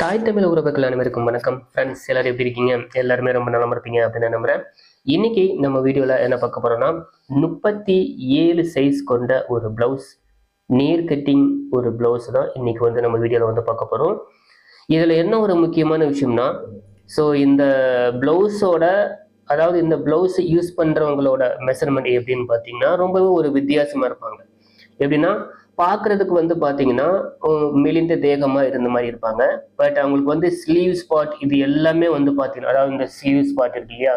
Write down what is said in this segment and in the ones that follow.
தாய் தமிழ் உறவுகள் அனைவருக்கும் வணக்கம். ஃப்ரெண்ட்ஸ் எல்லாரும் எப்படி இருக்கீங்க? எல்லாருமே ரொம்ப நலமா இருப்பீங்க அப்படின்னு நம்புறேன். இன்னைக்கு நம்ம வீடியோவில் என்ன பார்க்க போறோம்னா முப்பத்தி ஏழு சைஸ் கொண்ட ஒரு பிளவுஸ் நேர் கட்டிங் ஒரு பிளவுஸ் தான் இன்னைக்கு வந்து நம்ம வீடியோவில் வந்து பார்க்க போகிறோம் இதில் என்ன ஒரு முக்கியமான விஷயம்னா ஸோ இந்த பிளவுஸோட அதாவது இந்த பிளவுஸ் யூஸ் பண்ணுறவங்களோட மெஷர்மெண்ட் எப்படின்னு பார்த்தீங்கன்னா ரொம்பவே ஒரு வித்தியாசமாக இருப்பாங்க. எப்படின்னா பார்க்கறதுக்கு வந்து பார்த்தீங்கன்னா மெலிந்த தேகமாக இருந்த மாதிரி இருப்பாங்க. பட் அவங்களுக்கு வந்து ஸ்லீவ் ஸ்பாட் இது எல்லாமே வந்து பார்த்தீங்கன்னா அதாவது இந்த ஸ்லீவ் ஸ்பாட் இருக்கு இல்லையா?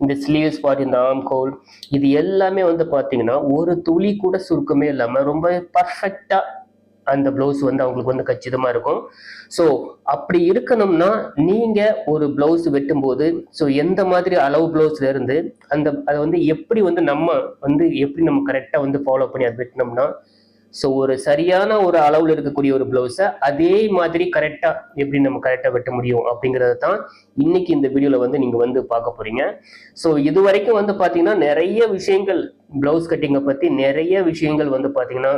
இந்த ஸ்லீவ் ஸ்பாட் இந்த ஆம் கோல் இது எல்லாமே வந்து பார்த்தீங்கன்னா ஒரு துளி கூட சுருக்கமே இல்லாமல் ரொம்ப பர்ஃபெக்டாக அந்த ப்ளவுஸ் வந்து அவங்களுக்கு வந்து கச்சிதமாக இருக்கும். ஸோ அப்படி இருக்கணும்னா நீங்கள் ஒரு ப்ளவுஸ் வெட்டும்போது ஸோ எந்த மாதிரி அளவு ப்ளவுஸ்ல இருந்து அந்த அதை வந்து எப்படி வந்து நம்ம வந்து எப்படி நம்ம கரெக்டாக வந்து ஃபாலோ பண்ணி அதை வெட்டினோம்னா ஸோ ஒரு சரியான ஒரு அளவில் இருக்கக்கூடிய ஒரு ப்ளவுஸை அதே மாதிரி கரெக்டாக எப்படி நம்ம கரெக்டாக வெட்ட முடியும் அப்படிங்கிறத தான் இன்னைக்கு இந்த வீடியோவில் வந்து நீங்கள் வந்து பார்க்க போறீங்க. ஸோ இது வரைக்கும் வந்து பார்த்தீங்கன்னா நிறைய விஷயங்கள் ப்ளவுஸ் கட்டிங்கை பற்றி நிறைய விஷயங்கள் வந்து பார்த்தீங்கன்னா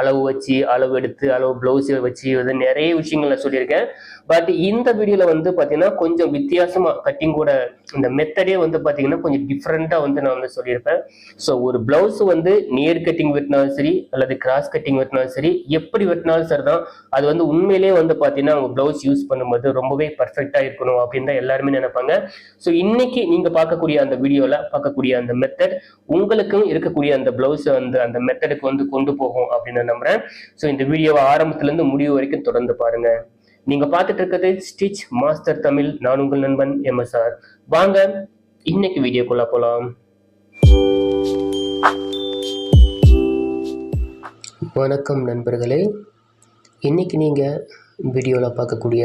அளவு வச்சு அளவு எடுத்து அளவு ப்ளவுஸ் வச்சு வந்து நிறைய விஷயங்கள் நான் சொல்லியிருக்கேன். பட் இந்த வீடியோவில் வந்து பார்த்தீங்கன்னா கொஞ்சம் வித்தியாசமாக கட்டிங்கோட இந்த மெத்தடே வந்து பார்த்தீங்கன்னா கொஞ்சம் டிஃப்ரெண்ட்டாக வந்து நான் வந்து சொல்லியிருப்பேன். ஸோ ஒரு ப்ளவுஸ் வந்து நேர் கட்டிங் வெட்டினாலும் சரி அல்லது கிராஸ் கட்டிங் வெட்டினாலும் சரி எப்படி வெட்டினாலும் சரி தான் அது வந்து உண்மையிலேயே வந்து பார்த்தீங்கன்னா அவங்க ப்ளவுஸ் யூஸ் பண்ணும்போது ரொம்பவே பர்ஃபெக்டாக இருக்கணும் அப்படின்னு தான் எல்லாருமே நினைப்பாங்க. ஸோ இன்னைக்கு நீங்கள் பார்க்கக்கூடிய அந்த வீடியோவில் பார்க்கக்கூடிய அந்த மெத்தட் உங்களுக்கும் இருக்கக்கூடிய அந்த ப்ளவுஸ் வந்து அந்த மெத்தடுக்கு வந்து கொண்டு போகும் அப்படின்னு நான் நம்புறேன். ஸோ இந்த வீடியோவை ஆரம்பத்துலேருந்து முடிவு வரைக்கும் தொடர்ந்து பாருங்க. நீங்க பார்த்துட்டு இருக்கிறது ஸ்டிச் மாஸ்டர் தமிழ் நான் உங்கள் நண்பன் எம்எஸ்ஆர் வாங்க இன்னைக்கு வீடியோக்குள்ள போலாம். வணக்கம் நண்பர்களே. இன்னைக்கு நீங்கள் வீடியோவில் பார்க்கக்கூடிய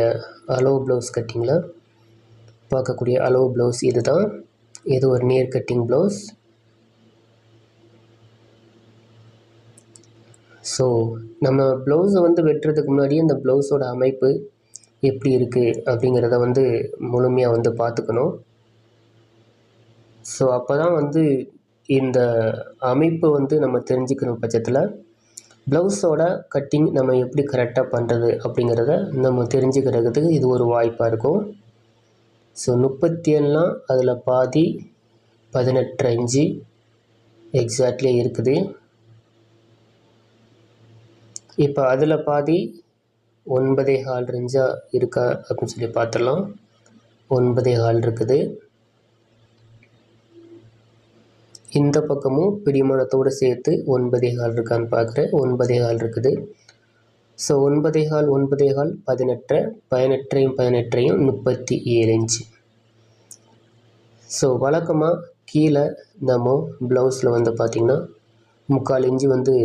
அலோ ப்ளவுஸ் கட்டிங்கில் பார்க்கக்கூடிய அலோ ப்ளவுஸ் இதுதான். இது ஒரு நேர் கட்டிங் ப்ளவுஸ் ஸோ நம்ம ப்ளவுஸை வந்து வெட்டுறதுக்கு முன்னாடி அந்த ப்ளவுஸோட அமைப்பு எப்படி இருக்குது அப்படிங்கிறத வந்து முழுமையாக வந்து பார்த்துக்கணும். ஸோ அப்போ தான் வந்து இந்த அமைப்பு வந்து நம்ம தெரிஞ்சுக்கணும் பட்சத்தில் ப்ளவுஸோட கட்டிங் நம்ம எப்படி கரெக்டாக பண்ணுறது அப்படிங்கிறத நம்ம தெரிஞ்சுக்கிறதுக்கு இது ஒரு வாய்ப்பாக இருக்கும். ஸோ முப்பத்தி ஏழுலாம் அதில் பாதி பதினெட்டு இன்ச்சு எக்ஸாக்ட்லி இருக்குது. இப்போ அதில் பாதி ஒன்பதே ஹால் ரெஞ்சாக இருக்கா அப்படின்னு சொல்லி பார்த்துடலாம். ஒன்பதே ஹால் இருக்குது. இந்த பக்கமும் பிடிமானத்தோடு சேர்த்து ஒன்பதே ஹால் இருக்கான்னு பார்க்குறேன். ஒன்பதே ஹால் இருக்குது. ஸோ ஒன்பதே ஹால் ஒன்பதே ஹால் பதினெட்டு பதினெட்டையும் பதினெட்டையும் முப்பத்தி ஏழு இன்ச்சு ஸோ வழக்கமாக கீழே நம்ம ப்ளவுஸில் வந்து பார்த்திங்கன்னா முக்கால் இன்ச்சு வந்து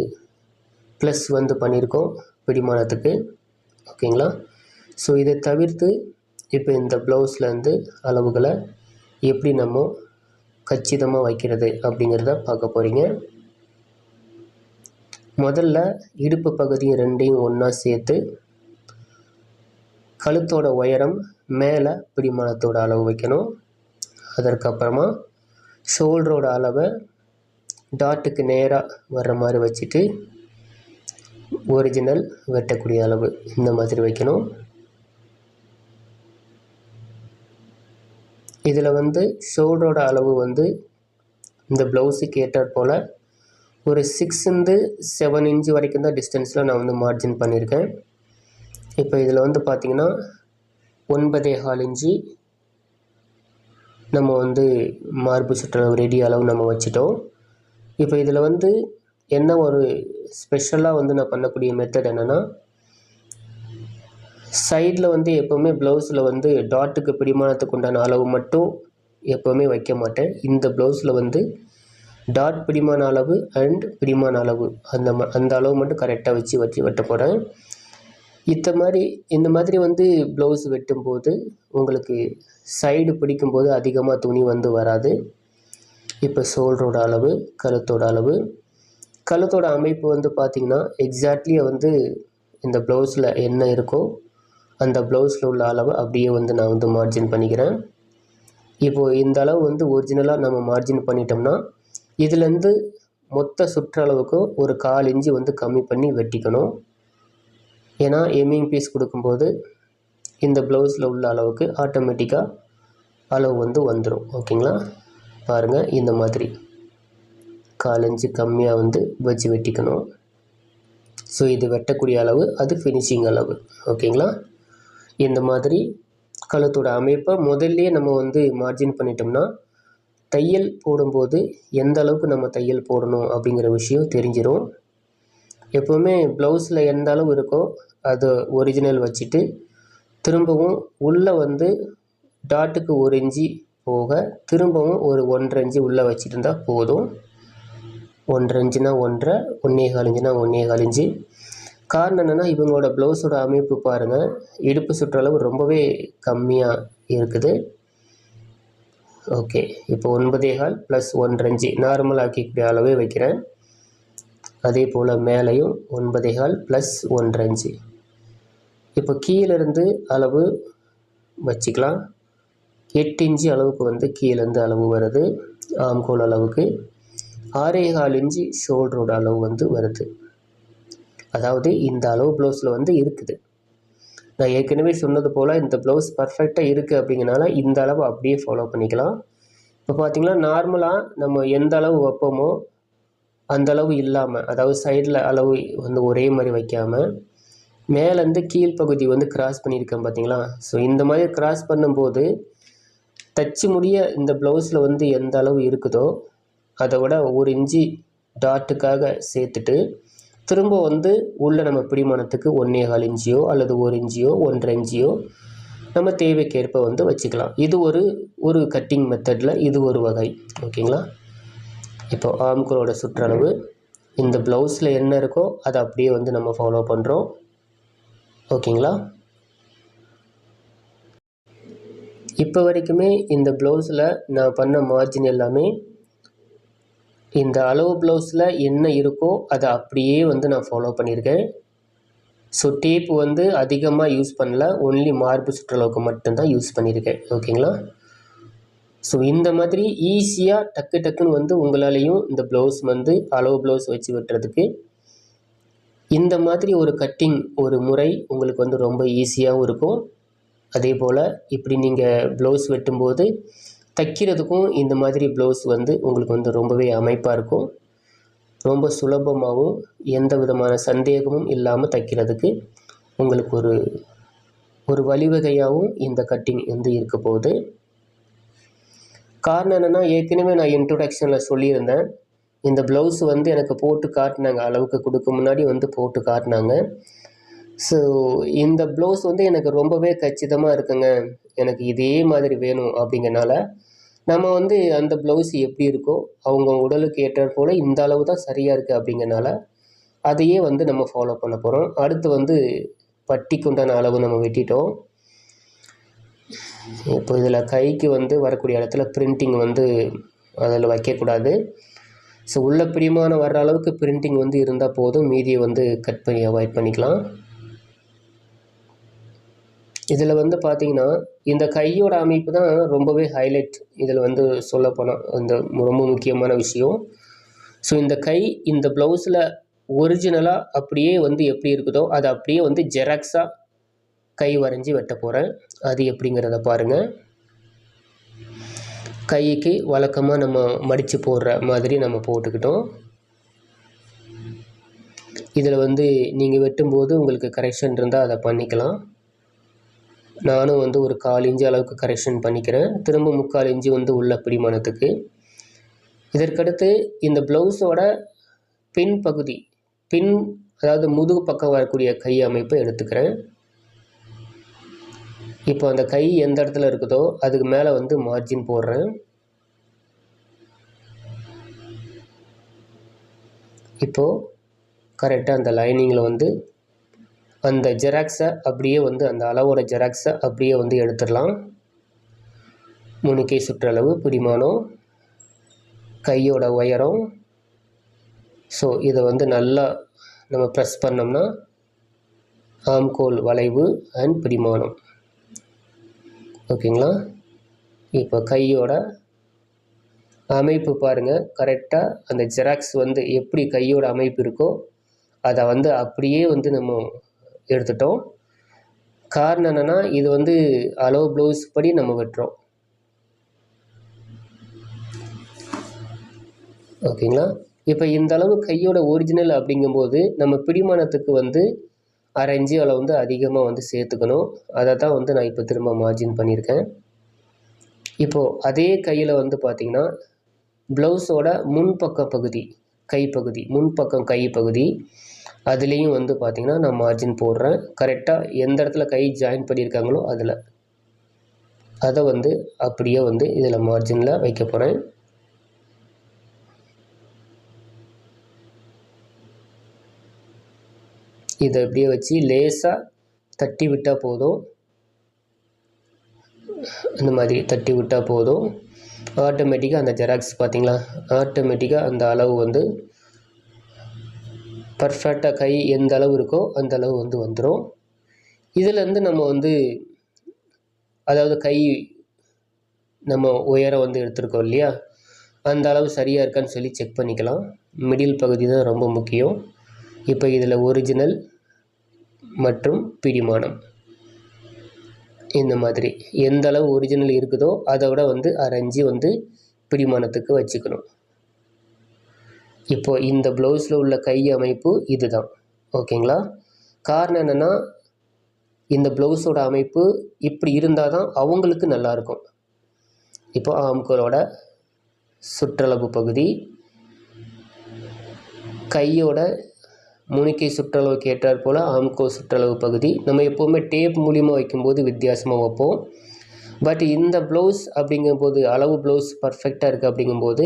ப்ளஸ் வந்து பண்ணியிருக்கோம் பிடிமானத்துக்கு. ஓகேங்களா? ஸோ இதை தவிர்த்து இப்போ இந்த ப்ளவுஸ்லேருந்து அளவுகளை எப்படி நம்ம கச்சிதமாக வைக்கிறது அப்படிங்கிறத பார்க்க போகிறீங்க முதல்ல இடுப்பு பகுதியும் ரெண்டையும் ஒன்றா சேர்த்து கழுத்தோட உயரம் மேலே பிடிமானத்தோட அளவு வைக்கணும். அதற்கப்புறமா ஷோல்டரோட அளவை டாட்டுக்கு நேராக வர்ற மாதிரி வச்சுட்டு ஒரிஜினல் வெட்டக்கூடிய அளவு இந்த மாதிரி வைக்கணும். இதில் வந்து ஷோல்டரோட அளவு வந்து இந்த ப்ளவுஸுக்கு ஏற்றாற் போல் ஒரு சிக்ஸ்லேருந்து செவன் இன்ச்சு வரைக்கும் தான் டிஸ்டன்ஸில் நான் வந்து மார்ஜின் பண்ணியிருக்கேன். இப்போ இதில் வந்து பார்த்திங்கன்னா ஒன்பதே கால் இன்ச்சு நம்ம வந்து மார்பு சுற்றளவு ரெடி அளவு நம்ம வச்சிட்டோம். இப்போ இதில் வந்து என்ன ஒரு ஸ்பெஷலாக வந்து நான் பண்ணக்கூடிய மெத்தட் என்னென்னா சைடில் வந்து எப்போவுமே ப்ளவுஸில் வந்து டாட்டுக்கு பிடிமானத்துக்கு உண்டான அளவு மட்டும் எப்போவுமே வைக்க மாட்டேன். இந்த ப்ளவுஸில் வந்து டாட் பிடிமான அளவு அண்ட் பிடிமான அளவு அந்த ம அந்த அளவு மட்டும் கரெக்டாக வச்சு வச்சு வெட்ட போகிறேன் இந்த மாதிரி இந்த மாதிரி வந்து ப்ளவுஸ் வெட்டும்போது உங்களுக்கு சைடு பிடிக்கும்போது அதிகமாக துணி வந்து வராது. இப்போ ஷோல்டரோட அளவு கழுத்தோட அளவு கழுத்தோட அமைப்பு வந்து பார்த்திங்கன்னா எக்ஸாக்ட்லி வந்து இந்த ப்ளவுஸில் என்ன இருக்கோ அந்த ப்ளவுஸில் உள்ள அளவை அப்படியே வந்து நான் வந்து மார்ஜின் பண்ணிக்கிறேன். இப்போது இந்த அளவு வந்து ஒரிஜினலாக நம்ம மார்ஜின் பண்ணிட்டோம்னா இதுலேருந்து மொத்த சுற்றளவுக்கும் ஒரு கால் இன்ச்சு வந்து கம்மி பண்ணி வெட்டிக்கணும். ஏன்னா எம்மிங் பீஸ் கொடுக்கும்போது இந்த ப்ளவுஸில் உள்ள அளவுக்கு ஆட்டோமேட்டிக்காக அளவு வந்து வந்துடும் ஓகேங்களா? பாருங்கள் இந்த மாதிரி. காலஞ்சு கம்மியாக வந்து வச்சு வெட்டிக்கணும். ஸோ இது வெட்டக்கூடிய அளவு அது ஃபினிஷிங் அளவு. ஓகேங்களா? இந்த மாதிரி கழுத்தோட அமைப்பை முதல்லையே நம்ம வந்து மார்ஜின் பண்ணிட்டோம்னா தையல் போடும்போது எந்த அளவுக்கு நம்ம தையல் போடணும் அப்படிங்கிற விஷயம் தெரிஞ்சிடும் எப்போவுமே ப்ளவுஸில் எந்த அளவு இருக்கோ அது ஒரிஜினல் வச்சுட்டு திரும்பவும் உள்ளே வந்து டாட்டுக்கு ஒரு இஞ்சி போக திரும்பவும் ஒரு ஒன்றரை இஞ்சி உள்ளே வச்சுட்டு இருந்தால் போதும். ஒன்றரை இன்ச்சுனா ஒன்றரை ஒன்றே கால் இன்ச்சுனா ஒன்றே கால் இன்ச்சு காரணம் என்னென்னா இவங்களோட ப்ளவுஸோட அமைப்பு பாருங்கள் இடுப்பு சுற்றளவு ரொம்பவே கம்மியாக இருக்குது. ஓகே இப்போ ஒன்பதே கால் ப்ளஸ் ஒன்றரை இன்ச்சு நார்மல் ஆக்கிக்கூடிய அளவே வைக்கிறேன். அதே போல் மேலேயும் ஒன்பதே கால் ப்ளஸ் ஒன்றரை இன்ச்சு இப்போ கீழேருந்து அளவு வச்சுக்கலாம். எட்டு இன்ச்சு அளவுக்கு வந்து கீழேருந்து அளவு வருது ஆம்கோல் அளவுக்கு. ஆறே கால் இன்ச்சு ஷோல்டரோட அளவு வந்து வருது. அதாவது இந்த அளவு ப்ளவுஸில் வந்து இருக்குது. நான் ஏற்கனவே சொன்னது போல் இந்த ப்ளவுஸ் பர்ஃபெக்டாக இருக்குது அப்படிங்கிறனால இந்த அளவு அப்படியே ஃபாலோ பண்ணிக்கலாம். இப்போ பார்த்திங்கன்னா நார்மலாக நம்ம எந்த அளவு வைப்போமோ அந்த அளவு இல்லாமல் அதாவது சைடில் அளவு வந்து ஒரே மாதிரி வைக்காமல் மேலேருந்து கீழ்ப்பகுதி வந்து கிராஸ் பண்ணியிருக்கேன் பார்த்தீங்களா ஸோ இந்த மாதிரி கிராஸ் பண்ணும்போது தச்சு முடிய இந்த ப்ளவுஸில் வந்து எந்த அளவு இருக்குதோ அதை விட ஒரு இன்ச்சி டாட்டுக்காக சேர்த்துட்டு திரும்ப வந்து உள்ள நம்ம பிடிமானத்துக்கு ஒன்றே கால் இன்ச்சியோ அல்லது ஒரு இன்ச்சியோ ஒன்றரை இன்ச்சியோ நம்ம தேவைக்கேற்ப வந்து வச்சுக்கலாம். இது ஒரு ஒரு கட்டிங் மெத்தடில் இது ஒரு வகை. ஓகேங்களா? இப்போ ஆம்குளோட சுற்றளவு. இந்த ப்ளவுஸில் என்ன இருக்கோ அதை அப்படியே வந்து நம்ம ஃபாலோ பண்ணுறோம் ஓகேங்களா? இப்போ வரைக்குமே இந்த ப்ளவுஸில் நான் பண்ண மார்ஜின் எல்லாமே இந்த அளவு ப்ளவுஸில் என்ன இருக்கோ அதை அப்படியே வந்து நான் ஃபாலோ பண்ணியிருக்கேன். ஸோ டேப் வந்து அதிகமாக யூஸ் பண்ணல. ஒன்லி மார்பு சுற்றளவுக்கு மட்டும்தான் யூஸ் பண்ணியிருக்கேன். ஓகேங்களா ஸோ இந்த மாதிரி ஈஸியாக டக்கு டக்குன்னு வந்து உங்களாலேயும் இந்த ப்ளவுஸ் வந்து அளவு ப்ளவுஸ் வச்சு வெட்டுறதுக்கு இந்த மாதிரி ஒரு கட்டிங் ஒரு முறை உங்களுக்கு வந்து ரொம்ப ஈஸியாகவும் இருக்கும். அதே போல் இப்படி நீங்கள் ப்ளவுஸ் வெட்டும்போது தைக்கிறதுக்கும் இந்த மாதிரி ப்ளவுஸ் வந்து உங்களுக்கு வந்து ரொம்பவே அமைப்பாக இருக்கும். ரொம்ப சுலபமாகவும் எந்த விதமான சந்தேகமும் இல்லாமல் தைக்கிறதுக்கு உங்களுக்கு ஒரு ஒரு வழிவகையாகவும் இந்த கட்டிங் வந்து இருக்க போகுது. காரணம் என்னென்னா ஏற்கனவே நான் இன்ட்ரொடக்ஷனில் சொல்லியிருந்தேன். இந்த ப்ளவுஸ் வந்து எனக்கு போட்டு காட்டினாங்க அளவுக்கு கொடுக்க முன்னாடி வந்து போட்டு காட்டினாங்க. ஸோ இந்த ப்ளவுஸ் வந்து எனக்கு ரொம்பவே கச்சிதமாக இருக்குங்க. எனக்கு இதே மாதிரி வேணும் அப்படிங்கிறனால நம்ம வந்து அந்த ப்ளவுஸ் எப்படி இருக்கோ அவங்க உடலுக்கு ஏற்றாற் போல் இந்த அளவு தான் சரியாக இருக்குது அப்படிங்கிறனால அதையே வந்து நம்ம ஃபாலோ பண்ண போகிறோம் அடுத்து வந்து பட்டிக்குண்டான அளவு நம்ம வெட்டிட்டோம். இப்போ இதில் கைக்கு வந்து வரக்கூடிய இடத்துல பிரிண்டிங் வந்து அதில் வைக்கக்கூடாது. ஸோ உள்ள பிடிமானம் வர்ற அளவுக்கு பிரிண்டிங் வந்து இருந்தால் போதும். மீதியை வந்து கட் பண்ணி அவாய்ட் பண்ணிக்கலாம். இதில் வந்து பார்த்திங்கன்னா இந்த கையோட அமைப்பு தான் ரொம்பவே ஹைலைட் இதில் வந்து சொல்லப்போனால் இந்த ரொம்ப முக்கியமான விஷயம். ஸோ இந்த கை இந்த ப்ளவுஸில் ஒரிஜினலாக அப்படியே வந்து எப்படி இருக்குதோ அதை அப்படியே வந்து ஜெராக்ஸாக கை வரைஞ்சி வெட்ட போகிறேன் அது எப்படிங்கிறத பாருங்கள் கைக்கு வழக்கமாக நம்ம மடித்து போடுற மாதிரி நம்ம போட்டுக்கிட்டோம். இதில் வந்து நீங்கள் வெட்டும்போது உங்களுக்கு கரெக்ஷன் இருந்தால் அதை பண்ணிக்கலாம். நானும் வந்து ஒரு கால் இன்ச்சு அளவுக்கு கரெக்ஷன் பண்ணிக்கிறேன். திரும்ப முக்கால் இன்ச்சு வந்து உள்ள பிடிமானத்துக்கு. இதற்கடுத்து இந்த ப்ளவுஸோட பின் பகுதி பின் அதாவது முதுகு பக்கம் வரக்கூடிய கை அமைப்பை எடுத்துக்கிறேன். இப்போ அந்த கை எந்த இடத்துல இருக்குதோ அதுக்கு மேலே வந்து மார்ஜின் போடுறேன். இப்போது கரெக்டாக அந்த லைனிங்கில் வந்து அந்த ஜெராக்ஸை அப்படியே வந்து அந்த அளவோட ஜெராக்ஸை அப்படியே வந்து எடுத்துடலாம். முணுக்கை சுற்றளவு பிடிமானம் கையோட உயரம். ஸோ இதை வந்து நல்லா நம்ம ப்ரெஸ் பண்ணோம்னா ஆம்கோல் வளைவு அண்ட் பிடிமானம். ஓகேங்களா? இப்போ கையோட அமைப்பு பாருங்கள் கரெக்டாக அந்த ஜெராக்ஸ் வந்து எப்படி கையோட அமைப்பு இருக்கோ அதை வந்து அப்படியே வந்து நம்ம எடுத்துட்டோம். காரணம் என்னென்னா இது வந்து அளவு ப்ளவுஸ் படி நம்ம வெட்டுறோம். ஓகேங்களா? இப்போ இந்த அளவு கையோட ஒரிஜினல் அப்படிங்கும்போது நம்ம பிடிமானத்துக்கு வந்து அரை இன்ச்சு அளவு வந்து அதிகமாக வந்து சேர்த்துக்கணும். அதை தான் வந்து நான் இப்போ திரும்ப மார்ஜின் பண்ணியிருக்கேன். இப்போது அதே கையில் வந்து பார்த்திங்கன்னா ப்ளவுஸோட முன்பக்க பகுதி கைப்பகுதி முன்பக்கம் கை பகுதி அதுலேயும் வந்து பார்த்திங்கன்னா நான் மார்ஜின் போடுறேன். கரெக்டாக எந்த இடத்துல கை ஜாயின் பண்ணியிருக்காங்களோ அதில். அதை வந்து அப்படியே வந்து இதில் மார்ஜினில் வைக்க போகிறேன் இதை அப்படியே வச்சு லேசாக தட்டி விட்டால் போதும். இந்த மாதிரி தட்டி விட்டால் போதும். ஆட்டோமேட்டிக்காக அந்த ஜெராக்ஸ் பார்த்திங்களா ஆட்டோமேட்டிக்காக அந்த அளவு வந்து பர்ஃபெக்டாக கை எந்த அளவு இருக்கோ அந்த அளவு வந்து வந்துடும் இதிலேருந்து நம்ம வந்து அதாவது கை நம்ம உயரம் வந்து எடுத்திருக்கோம் இல்லையா? அந்த அளவு சரியாக இருக்கான்னு சொல்லி செக் பண்ணிக்கலாம். மிடில் பகுதி தான் ரொம்ப முக்கியம். இப்போ இதில் ஒரிஜினல் மற்றும் பிடிமானம். இந்த மாதிரி எந்த அளவு ஒரிஜினல் இருக்குதோ அதை விட வந்து அரைஞ்சி வந்து பிடிமானத்துக்கு வச்சுக்கணும். இப்போது இந்த ப்ளவுஸில் உள்ள கை அமைப்பு இதுதான். ஓகேங்களா? காரணம் என்னென்னா இந்த ப்ளவுஸோட அமைப்பு இப்படி இருந்தால் தான் அவங்களுக்கு நல்லாயிருக்கும் இப்போ ஆம்கோலோட சுற்றளவு பகுதி கையோட முனிக்கை சுற்றளவுக்கு ஏற்றாற் போல் ஆம்கோ சுற்றளவு பகுதி. நம்ம எப்போவுமே டேப் மூலியமாக வைக்கும்போது வித்தியாசமாக வைப்போம். பட் இந்த ப்ளவுஸ் அப்படிங்கும்போது அளவு ப்ளவுஸ் பர்ஃபெக்டாக இருக்குது அப்படிங்கும்போது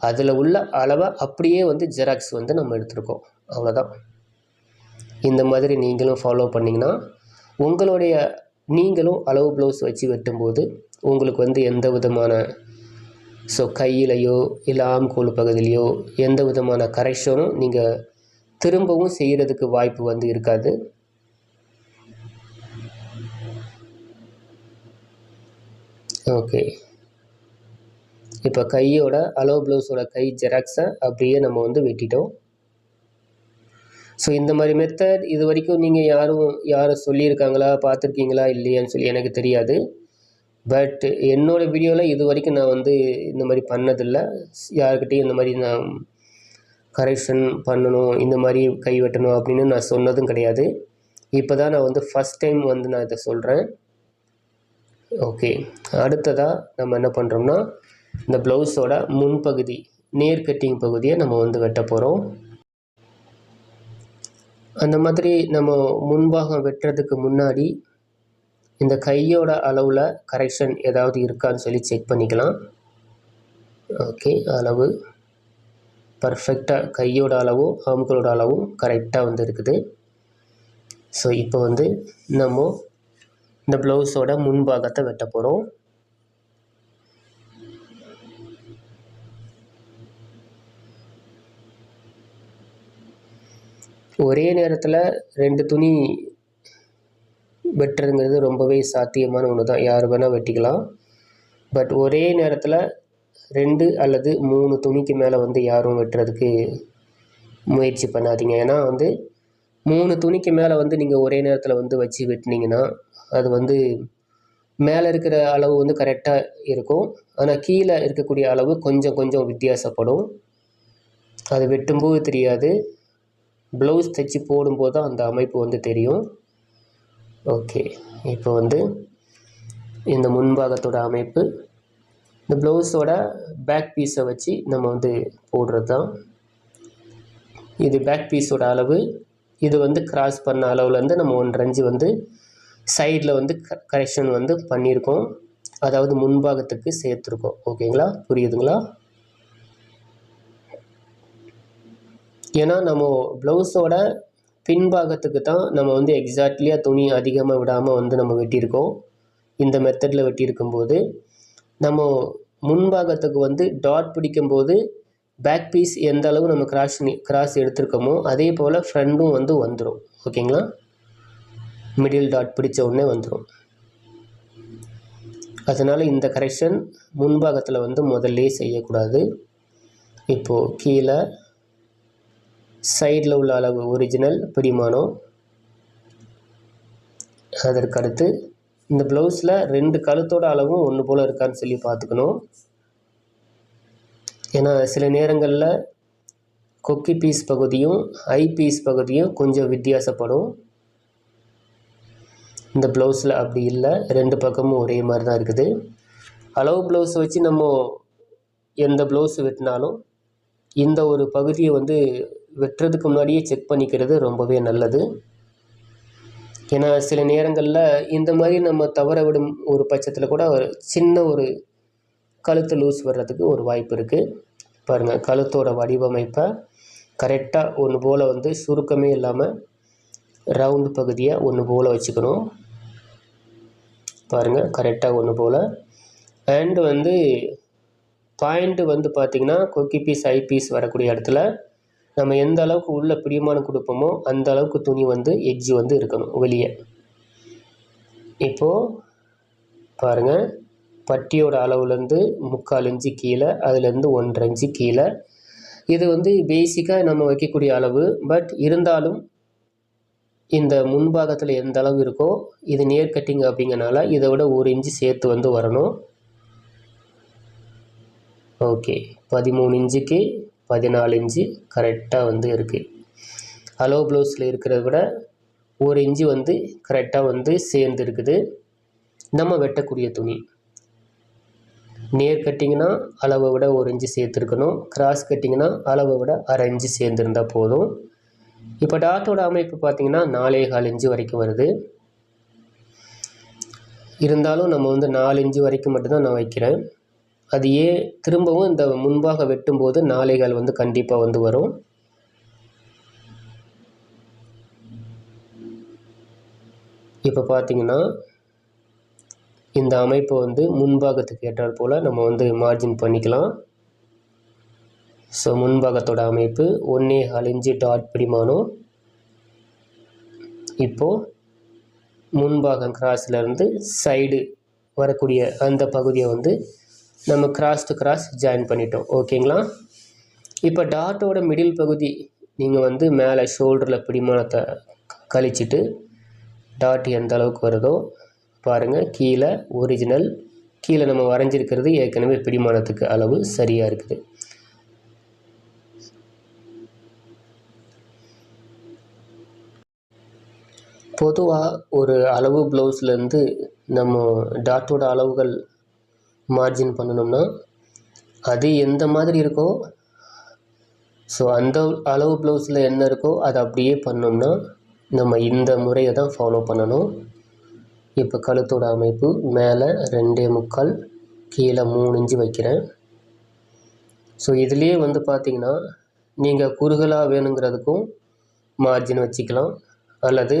அதில் உள்ள அளவை அப்படியே வந்து ஜெராக்ஸ் வந்து நம்ம எடுத்திருக்கோம். அவ்வளோதான் இந்த மாதிரி நீங்களும் ஃபாலோ பண்ணிங்கன்னா உங்களுடைய நீங்களும் அளவு ப்ளவுஸ் வச்சு வெட்டும்போது உங்களுக்கு வந்து எந்த விதமான ஸோ கையிலையோ இல்லை ஆம்கோல் பகுதியிலையோ எந்த விதமான கரெக்ஷனும் நீங்கள் திரும்பவும் செய்கிறதுக்கு வாய்ப்பு வந்து இருக்காது. ஓகே இப்போ கையோட அலோ ப்ளவுஸோட கை ஜெராக்ஸை அப்படியே நம்ம வந்து வெட்டிட்டோம். ஸோ இந்த மாதிரி மெத்தட் இது வரைக்கும் நீங்கள் யாரும் யாரும் சொல்லியிருக்காங்களா பார்த்துருக்கீங்களா இல்லையான்னு சொல்லி எனக்கு தெரியாது. பட் என்னோடய வீடியோவில் இது வரைக்கும் நான் வந்து இந்த மாதிரி பண்ணதில்லை. யாருக்கிட்டேயும் இந்த மாதிரி நான் கரெக்ஷன் பண்ணணும் இந்த மாதிரி கை வெட்டணும் அப்படின்னு நான் சொன்னதும் கிடையாது. இப்போ தான் நான் வந்து ஃபஸ்ட் டைம் வந்து நான் இதை சொல்கிறேன் ஓகே அடுத்ததாக நம்ம என்ன பண்ணுறோம்னா இந்த ப்ளவுஸோட முன்பகுதி நேர் கட்டிங் பகுதியை நம்ம வந்து வெட்ட போகிறோம் அந்த மாதிரி நம்ம முன்பாகம் வெட்டுறதுக்கு முன்னாடி இந்த கையோட அளவில் கரெக்ஷன் ஏதாவது இருக்கான்னு சொல்லி செக் பண்ணிக்கலாம். ஓகே அளவு. பர்ஃபெக்டாக கையோட அளவும் ஆம்களோட அளவும் கரெக்டாக வந்து இருக்குது. ஸோ இப்போ வந்து நம்ம இந்த ப்ளவுஸோட முன்பாகத்தை வெட்ட போகிறோம் ஒரே நேரத்தில் ரெண்டு துணி வெட்டுறதுங்கிறது ரொம்பவே சாத்தியமான ஒன்று தான் யார் வேணால் வெட்டிக்கலாம். பட் ஒரே நேரத்தில் ரெண்டு அல்லது மூணு துணிக்கு மேலே வந்து யாரும் வெட்டுறதுக்கு முயற்சி பண்ணாதீங்க. ஏன்னா வந்து மூணு துணிக்கு மேலே வந்து நீங்கள் ஒரே நேரத்தில் வந்து வச்சு வெட்டினீங்கன்னா அது வந்து மேலே இருக்கிற அளவு வந்து கரெக்டாக இருக்கும். ஆனால் கீழே இருக்கக்கூடிய அளவு கொஞ்சம் கொஞ்சம் வித்தியாசப்படும். அது வெட்டும்போது தெரியாது. ப்ளவுஸ் தைச்சி போடும்போது தான் அந்த அமைப்பு வந்து தெரியும். ஓகே இப்போ வந்து இந்த முன்பாகத்தோட அமைப்பு. இந்த ப்ளவுஸோட பேக் பீஸை வச்சு நம்ம வந்து போடுறது தான். இது பேக் பீஸோட அளவு. இது வந்து கிராஸ் பண்ண அளவுலேருந்து நம்ம ஒன்றரை வந்து சைடில் வந்து க கரெக்ஷன் வந்து பண்ணியிருக்கோம். அதாவது முன்பாகத்துக்கு சேர்த்துருக்கோம். ஓகேங்களா புரியுதுங்களா? ஏன்னா நம்ம ப்ளவுஸோட பின்பாகத்துக்கு தான் நம்ம வந்து எக்ஸாக்ட்லியாக துணி அதிகமாக விடாமல் வந்து நம்ம வெட்டியிருக்கோம். இந்த மெத்தடில் வெட்டியிருக்கும்போது நம்ம முன்பாகத்துக்கு வந்து டாட் பிடிக்கும்போது பேக் பீஸ் எந்த அளவு நம்ம கிராஸ் கிராஸ் எடுத்திருக்கோமோ அதே போல் ஃப்ரண்ட்டும் வந்து வந்துடும் ஓகேங்களா மிடில் டாட் பிடிச்ச உடனே வந்துடும் அதனால் இந்த கரெக்ஷன் முன்பாகத்தில் வந்து முதல்லே செய்யக்கூடாது. இப்போது கீழே சைடில் உள்ள அளவு ஒரிஜினல் பிடிமானம். அதற்கடுத்து இந்த ப்ளவுஸில் ரெண்டு கழுத்தோட அளவும் ஒன்று போல் இருக்கான்னு சொல்லி பார்த்துக்கணும். ஏன்னா சில நேரங்களில் கொக்கி பீஸ் பகுதியும் ஐ பீஸ் பகுதியும் கொஞ்சம் வித்தியாசப்படும். இந்த ப்ளவுஸில் அப்படி இல்லை. ரெண்டு பக்கமும் ஒரே மாதிரி தான் இருக்குது. அளவு ப்ளவுஸ் வச்சு நம்ம எந்த ப்ளவுஸ் வெட்டினாலும் இந்த ஒரு பகுதியை வந்து வெட்டுறதுக்கு முன்னாடியே செக் பண்ணிக்கிறது ரொம்பவே நல்லது. ஏன்னா சில நேரங்களில் இந்த மாதிரி நம்ம தவற விடும் ஒரு பட்சத்தில் கூட ஒரு சின்ன ஒரு கழுத்து லூஸ் வர்றதுக்கு ஒரு வாய்ப்பு இருக்குது பாருங்கள் கழுத்தோட வடிவமைப்பை கரெக்டாக ஒன்று போல் வந்து சுருக்கமே இல்லாமல் ரவுண்டு பகுதியை ஒன்று போல் வச்சுக்கணும். பாருங்கள் கரெக்டாக ஒன்று போல். அண்டு வந்து பாயிண்ட்டு வந்து பார்த்திங்கன்னா கொக்கி பீஸ் ஐ பீஸ் வரக்கூடிய இடத்துல நம்ம எந்த அளவுக்கு உள்ளே பிடிமானம் கொடுப்போமோ அந்த அளவுக்கு துணி வந்து எட்ஜ் வந்து இருக்கணும் வெளியே. இப்போது பாருங்கள் பட்டியோட அளவுலேருந்து முக்கால் இன்ச்சு கீழே அதுலேருந்து ஒன்றரை இன்ச்சு கீழே. இது வந்து பேசிக்காக நம்ம வைக்கக்கூடிய அளவு பட் இருந்தாலும் இந்த முன்பாகத்தில் எந்த அளவு இருக்கோ இது நேர் கட்டிங் அப்படிங்கிறனால இதை விட ஒரு இன்ச்சு சேர்த்து வந்து வரணும். ஓகே பதிமூணு இன்ச்சுக்கு பதினாலு இன்ச்சு கரெக்டாக வந்து இருக்குது அலோ ப்ளவுஸில் இருக்கிறத விட ஒரு இன்ச்சு வந்து கரெக்டாக வந்து சேர்ந்து இருக்குது. நம்ம வெட்டக்கூடிய துணி. நேர் கட்டிங்கன்னா அளவை விட ஒரு இன்ச்சு சேர்த்துருக்கணும். கிராஸ் கட்டிங்கன்னா அளவை விட அரை இன்ச்சு சேர்ந்துருந்தால் போதும். இப்போ டாட்டோட அமைப்பு பார்த்திங்கன்னா நாலே கால் இன்ச்சு வரைக்கும் வருது. இருந்தாலும் நம்ம வந்து நாலு இன்ச்சு வரைக்கும் மட்டும்தான் நான் வைக்கிறேன். அது ஏன் திரும்பவும் இந்த முன்பாக வெட்டும்போது நாளைகள் வந்து கண்டிப்பாக வந்து வரும். இப்போ பார்த்தீங்கன்னா இந்த அமைப்பை வந்து முன்பாகத்துக்கு ஏற்றால் போல் நம்ம வந்து மார்ஜின் பண்ணிக்கலாம். ஸோ முன்பாகத்தோட அமைப்பு ஒன்றே அழிஞ்சு டாட் பிடிமானம். இப்போது முன்பாகம் கிராஸ்லேருந்து சைடு வரக்கூடிய அந்த பகுதியை வந்து நம்ம கிராஸ் டு கிராஸ் ஜாயின் பண்ணிட்டோம். ஓகேங்களா இப்போ டாட்டோட மிடில் பகுதி நீங்கள் வந்து மேலே ஷோல்டரில் பிடிமானத்தை கழிச்சிட்டு டாட் எந்த அளவுக்கு வருதோ பாருங்கள் கீழே ஒரிஜினல் கீழே நம்ம வரைஞ்சிருக்கிறது ஏற்கனவே பிடிமானத்துக்கு அளவு சரியாக இருக்குது. பொதுவாக ஒரு அளவு ப்ளவுஸ்லேருந்து நம்ம டாட்டோட அளவுகள் மார்ஜின் பண்ணணும்னா அது எந்த மாதிரி இருக்கோ ஸோ அந்த அளவு ப்ளவுஸில் என்ன இருக்கோ அதை அப்படியே பண்ணோம்னா நம்ம இந்த முறையை தான் ஃபாலோ பண்ணணும். இப்போ கழுத்தோட அமைப்பு மேலே ரெண்டே முக்கால் கீழே மூணு இன்ச்சு வைக்கிறேன். ஸோ இதுலேயே வந்து பார்த்திங்கன்னா நீங்கள் குறுகலாக வேணுங்கிறதுக்கும் மார்ஜின் வச்சுக்கலாம். அல்லது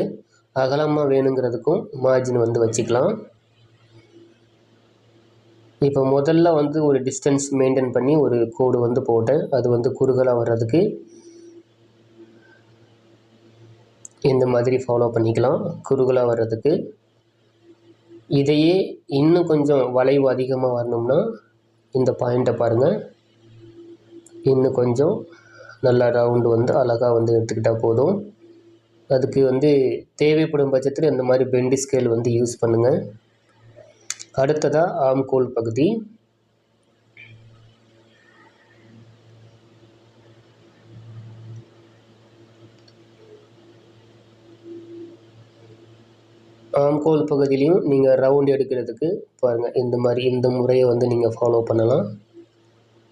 அகலமாக வேணுங்கிறதுக்கும் மார்ஜின் வந்து வச்சுக்கலாம். இப்போ முதல்ல வந்து ஒரு டிஸ்டன்ஸ் மெயின்டைன் பண்ணி ஒரு கோடு வந்து போட்டேன். அது வந்து குறுகலாக வர்றதுக்கு இந்த மாதிரி ஃபாலோ பண்ணிக்கலாம். குறுகலாக வர்றதுக்கு. இதையே இன்னும் கொஞ்சம் வளைவு அதிகமாக வரணும்னா இந்த பாயிண்ட்டை பாருங்கள் இன்னும் கொஞ்சம் நல்லா ரவுண்டு வந்து அழகாக வந்து எடுத்துக்கிட்டால் போதும். அதுக்கு வந்து தேவைப்படும் பட்சத்தில் இந்த மாதிரி பெண்டு ஸ்கேல் வந்து யூஸ் பண்ணுங்கள் அடுத்ததாக ஆம்கோல் பகுதி. ஆம்கோல் பகுதியிலையும் நீங்கள் ரவுண்ட் எடுக்கிறதுக்கு பாருங்கள் இந்த மாதிரி இந்த முறையை வந்து நீங்கள் ஃபாலோ பண்ணலாம்.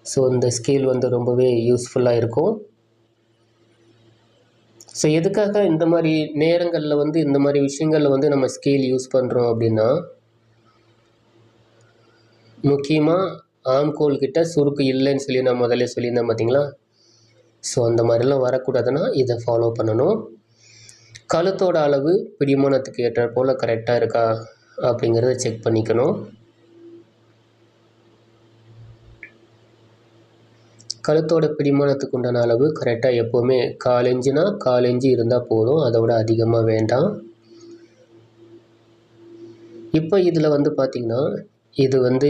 ஸோ இந்த ஸ்கேல் வந்து ரொம்பவே யூஸ்ஃபுல்லாக இருக்கும். ஸோ எதுக்காக இந்த மாதிரி நேரங்களில் வந்து இந்த மாதிரி விஷயங்களில் வந்து நம்ம ஸ்கேல் யூஸ் பண்ணுறோம் அப்படின்னா முக்கியமாக ஆம்கோல் கிட்ட சுருக்கு இல்லைன்னு சொல்லி நான் முதல்ல சொல்லியிருந்தேன் பார்த்தீங்களா ஸோ அந்த மாதிரிலாம் வரக்கூடாதுன்னா இதை ஃபாலோ பண்ணணும். கழுத்தோட அளவு பிடிமானத்துக்கு ஏற்ற போல் கரெக்டாக இருக்கா அப்படிங்கிறத செக் பண்ணிக்கணும். கழுத்தோட பிடிமானத்துக்கு உண்டான அளவு கரெக்டாக எப்போவுமே கால் இன்ச்சுனா கால் இன்ச்சு இருந்தால் போதும். அதை விட அதிகமாக வேண்டாம். இப்போ இதில் வந்து பார்த்திங்கன்னா இது வந்து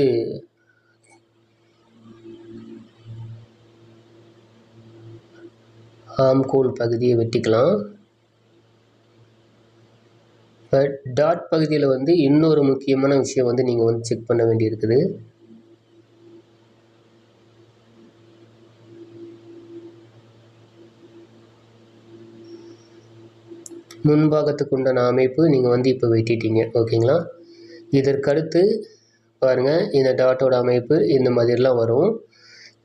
ஆம்கோல் பகுதியை வெட்டிக்கலாம். இப்போ டாட் பகுதியில் வந்து இன்னொரு முக்கியமான விஷயம் வந்து நீங்கள் வந்து செக் பண்ண வேண்டியிருக்குது. முன்பாகத்துக்கு உண்டான அமைப்பு நீங்கள் வந்து இப்போ வெட்டிட்டீங்க. ஓகேங்களா? இதற்கடுத்து பாருங்கள் இந்த டாட்டோட அமைப்பு இந்த மாதிரிலாம் வரும்.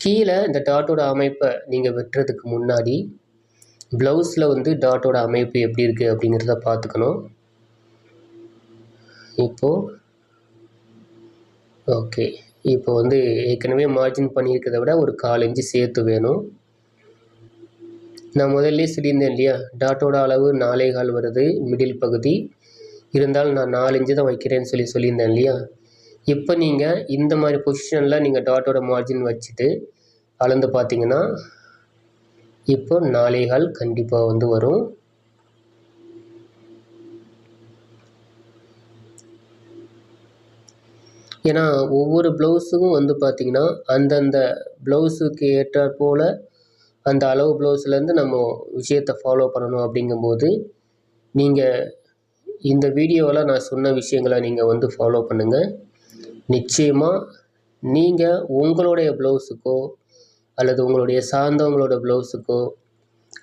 கீழே இந்த டாட்டோட அமைப்பை நீங்கள் வெட்டுறதுக்கு முன்னாடி ப்ளவுஸில் வந்து டாட்டோட அமைப்பு எப்படி இருக்குது அப்படிங்கிறத பார்த்துக்கணும். இப்போது ஓகே இப்போ வந்து ஏற்கனவே மார்ஜின் பண்ணியிருக்கிறத விட ஒரு கால் இன்ச்சு சேர்த்து வேணும். நான் முதல்ல சொல்லியிருந்தேன் இல்லையா டாட்டோட அளவு நாலே கால் வருது மிடில் பகுதி. இருந்தாலும் நான் நாலு இன்ச்சு தான் வைக்கிறேன்னு சொல்லி சொல்லியிருந்தேன் இல்லையா இப்போ நீங்கள் இந்த மாதிரி பொசிஷனில் நீங்கள் டாட்டோட மார்ஜின் வச்சுட்டு அளந்து பார்த்தீங்கன்னா இப்போ நாளைகள் கால் கண்டிப்பாக வந்து வரும். ஏன்னா ஒவ்வொரு ப்ளவுஸுக்கும் வந்து பார்த்திங்கன்னா அந்தந்த ப்ளவுஸுக்கு ஏற்றாற் போல் அந்த அளவு ப்ளவுஸ்லேருந்து நம்ம விஷயத்தை ஃபாலோ பண்ணணும் அப்படிங்கும்போது நீங்கள் இந்த வீடியோவில் நான் சொன்ன விஷயங்களை நீங்கள் வந்து ஃபாலோ பண்ணுங்கள் நிச்சயமாக நீங்கள் உங்களுடைய ப்ளவுஸுக்கோ அல்லது உங்களுடைய சார்ந்தவங்களோட ப்ளவுஸுக்கோ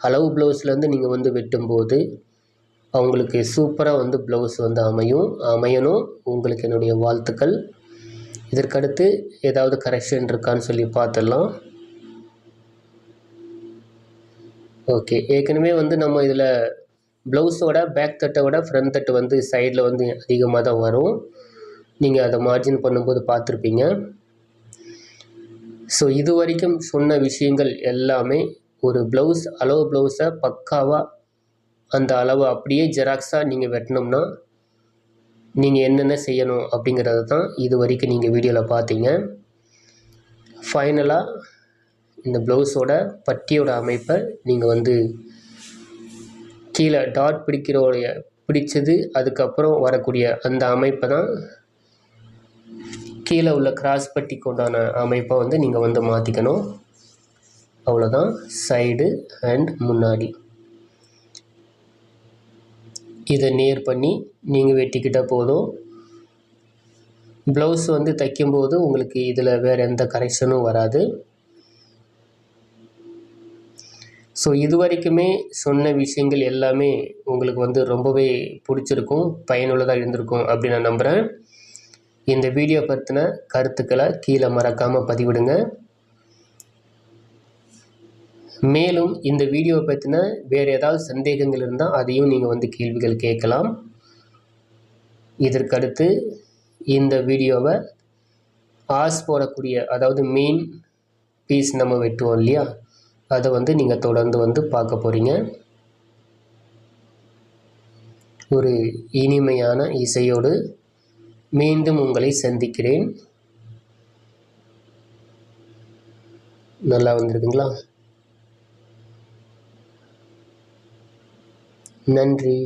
அளவு ப்ளவுஸ்லேருந்து நீங்கள் வந்து வெட்டும்போது அவங்களுக்கு சூப்பராக வந்து ப்ளவுஸ் வந்து அமையும். அமையணும். உங்களுக்கு என்னுடைய வாழ்த்துக்கள். இதற்கடுத்து ஏதாவது கரெக்ஷன் இருக்கான்னு சொல்லி பார்த்துடலாம். ஓகே ஏற்கனவே வந்து நம்ம இதில் ப்ளவுஸோட பேக் தட்டை விட ஃப்ரண்ட் தட்டு வந்து சைடில் வந்து அதிகமாக தான் வரும். நீங்கள் அதை மார்ஜின் பண்ணும்போது பார்த்துருப்பீங்க. ஸோ இது வரைக்கும் சொன்ன விஷயங்கள் எல்லாமே ஒரு ப்ளவுஸ் அளவு ப்ளவுஸை பக்காவாக அந்த அளவு அப்படியே ஜெராக்ஸாக நீங்கள் வெட்டினோம்னா நீங்கள் என்னென்ன செய்யணும் அப்படிங்கிறது தான் இது வரைக்கும் நீங்கள் வீடியோவில் பார்த்தீங்க. ஃபைனலாக இந்த ப்ளவுஸோட பட்டியோட அமைப்பை நீங்கள் வந்து கீழே டாட் பிடிக்கிறோடைய பிடிச்சது அதுக்கப்புறம் வரக்கூடிய அந்த அமைப்பை தான் கீழே உள்ள கிராஸ் பட்டிக்கு உண்டான அமைப்பை வந்து நீங்கள் வந்து மாற்றிக்கணும் அவ்வளோதான் சைடு அண்ட் முன்னாடி. இதை நேர் பண்ணி நீங்கள் வெட்டிக்கிட்டால் போதும். ப்ளவுஸ் வந்து தைக்கும்போது உங்களுக்கு இதில் வேறு எந்த கரெக்ஷனும் வராது. ஸோ இது வரைக்குமே சொன்ன விஷயங்கள் எல்லாமே உங்களுக்கு வந்து ரொம்பவே பிடிச்சிருக்கும் பயனுள்ளதாக இருந்திருக்கும் அப்படின்னு நான் நம்புகிறேன் இந்த வீடியோ பற்றின கருத்துக்களை கீழே மறக்காமல் பதிவிடுங்க. மேலும் இந்த வீடியோவை பற்றின வேறு ஏதாவது சந்தேகங்கள் இருந்தால் அதையும் நீங்கள் வந்து கேள்விகள் கேட்கலாம். இதற்கடுத்து இந்த வீடியோவை ஆஸ் போடக்கூடிய அதாவது மெயின் பீஸ் நம்ம வெட்டுவோம் இல்லையா? அதை வந்து நீங்கள் தொடர்ந்து வந்து பார்க்க போகிறீங்க ஒரு இனிமையான இசையோடு மீண்டும் உங்களை சந்திக்கிறேன். நல்லா வந்திருக்குங்களா? நன்றி.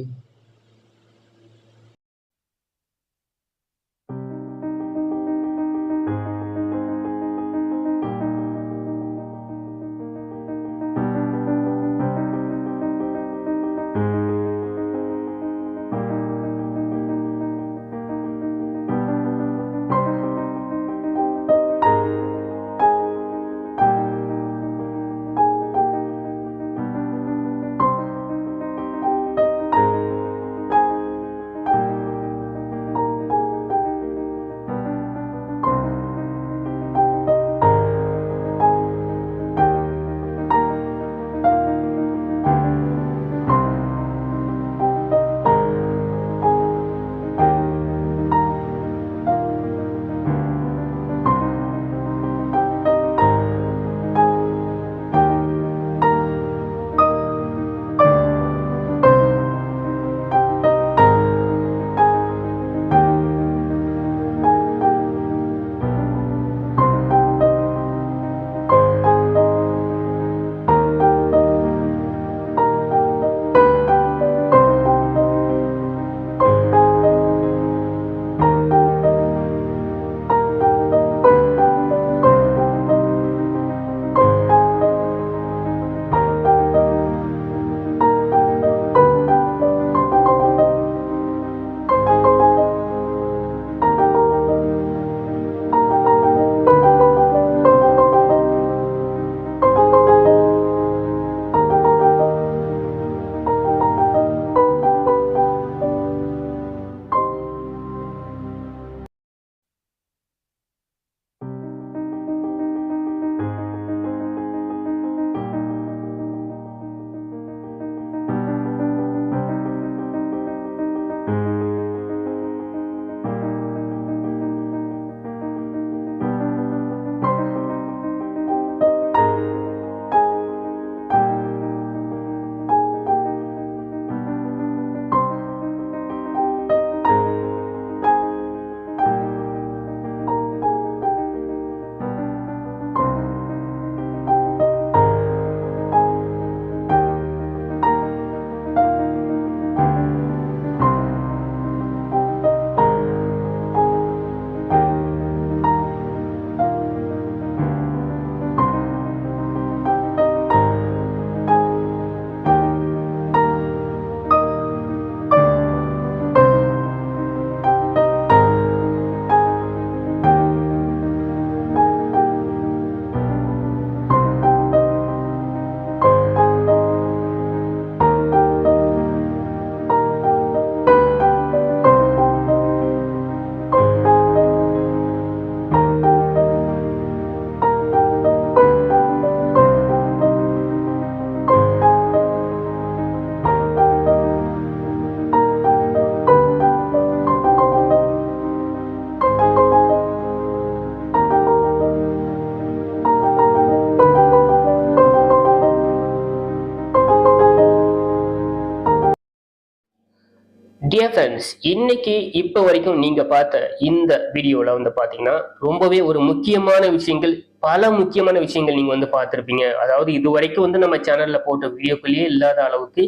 டியர் ஃப்ரெண்ட்ஸ் இன்னைக்கு இப்போ வரைக்கும் நீங்கள் பார்த்த இந்த வீடியோவில் வந்து பார்த்தீங்கன்னா ரொம்பவே ஒரு முக்கியமான விஷயங்கள் பல முக்கியமான விஷயங்கள் நீங்கள் வந்து பார்த்துருப்பீங்க. அதாவது இது வரைக்கும் வந்து நம்ம சேனலில் போட்ட வீடியோக்குள்ளேயே இல்லாத அளவுக்கு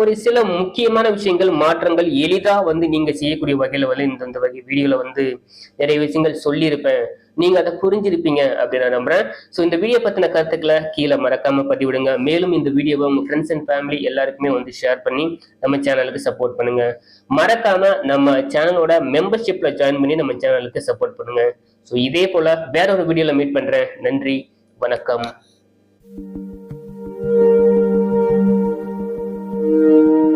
ஒரு சில முக்கியமான விஷயங்கள் மாற்றங்கள் எளிதா வந்து நீங்க செய்யக்கூடிய வகையில வந்து இந்த இந்த வகை வீடியோல வந்து நிறைய விஷயங்கள் சொல்லியிருப்பேன். நீங்க அதை புரிஞ்சிருப்பீங்க அப்படின்னு நான் நம்புறேன். ஸோ இந்த வீடியோ பத்தின கருத்துக்களை கீழே மறக்காம பதிவிடுங்க. மேலும் இந்த வீடியோவை உங்க ஃப்ரெண்ட்ஸ் அண்ட் ஃபேமிலி எல்லாருக்குமே வந்து ஷேர் பண்ணி நம்ம சேனலுக்கு சப்போர்ட் பண்ணுங்க. மறக்காம நம்ம சேனலோட மெம்பர்ஷிப்ல ஜாயின் பண்ணி நம்ம சேனலுக்கு சப்போர்ட் பண்ணுங்க. ஸோ இதே போல வேற ஒரு வீடியோல மீட் பண்றேன். நன்றி. வணக்கம். Thank you.